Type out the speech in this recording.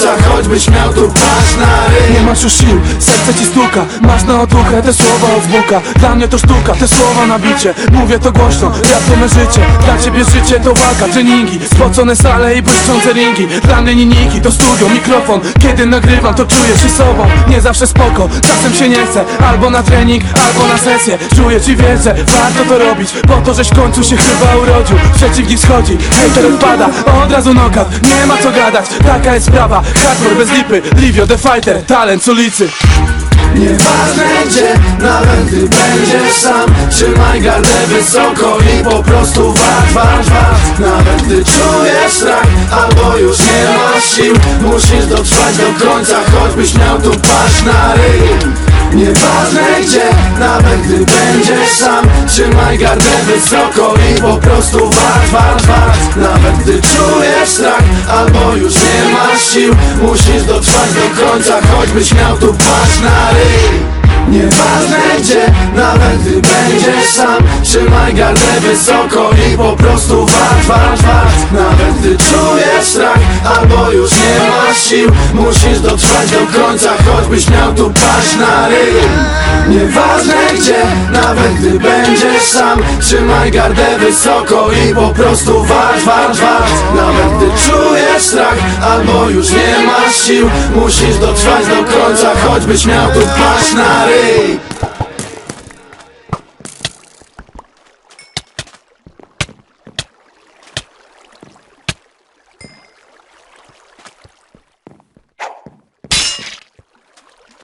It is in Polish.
końca, choćbyś miał tu paść na ryj. Nie masz już sił, serce ci stuka. Masz na otuchę te słowa od Buka Dla mnie to sztuka, te słowa na bicie. Mówię to głośno, rap to życie. Dla ciebie życie to walka, treningi. Spocone sale i błyszczące ringi. Dla mnie linijki to studio, mikrofon. Kiedy nagrywam to czuję się sobą. Nie zawsze spoko, czasem się nie chce. Albo na trening, albo na sesję. Czuję ci wierzę, warto to robić. Po to, żeś w końcu się chyba urodził. Przeciwnik schodzi, hejter odpada. Od razu knockout, nie ma co gadać. Taka jest sprawa, hardcore bez lipy Livio the fighter, talent z ulicy. Nieważne gdzie, nawet gdy będziesz sam. Trzymaj gardę wysoko i po prostu walcz, walcz, walcz. Nawet gdy czujesz strach, albo już nie masz sił. Musisz dotrwać do końca, choćbyś miał tu paść na ryj. Nieważne gdzie, nawet gdy będziesz sam. Trzymaj gardę wysoko i po prostu walcz, walcz, walcz Nawet gdy czujesz strach, albo już nie masz sił. Musisz dotrwać do końca, choćbyś miał tu paść na ryj Nieważne gdzie, nawet gdy będziesz sam Trzymaj gardę wysoko i po prostu walcz, walcz, walcz. Nawet gdy czujesz strach, albo już nie masz sił Musisz dotrwać do końca, choćbyś miał tu paść na ryj. Nieważne gdzie, nawet gdy będziesz sam Trzymaj gardę wysoko i po prostu walcz, walcz, walcz. Nawet gdy czujesz albo już nie masz sił. Musisz dotrwać do końca, choćbyś miał tu paść na ryj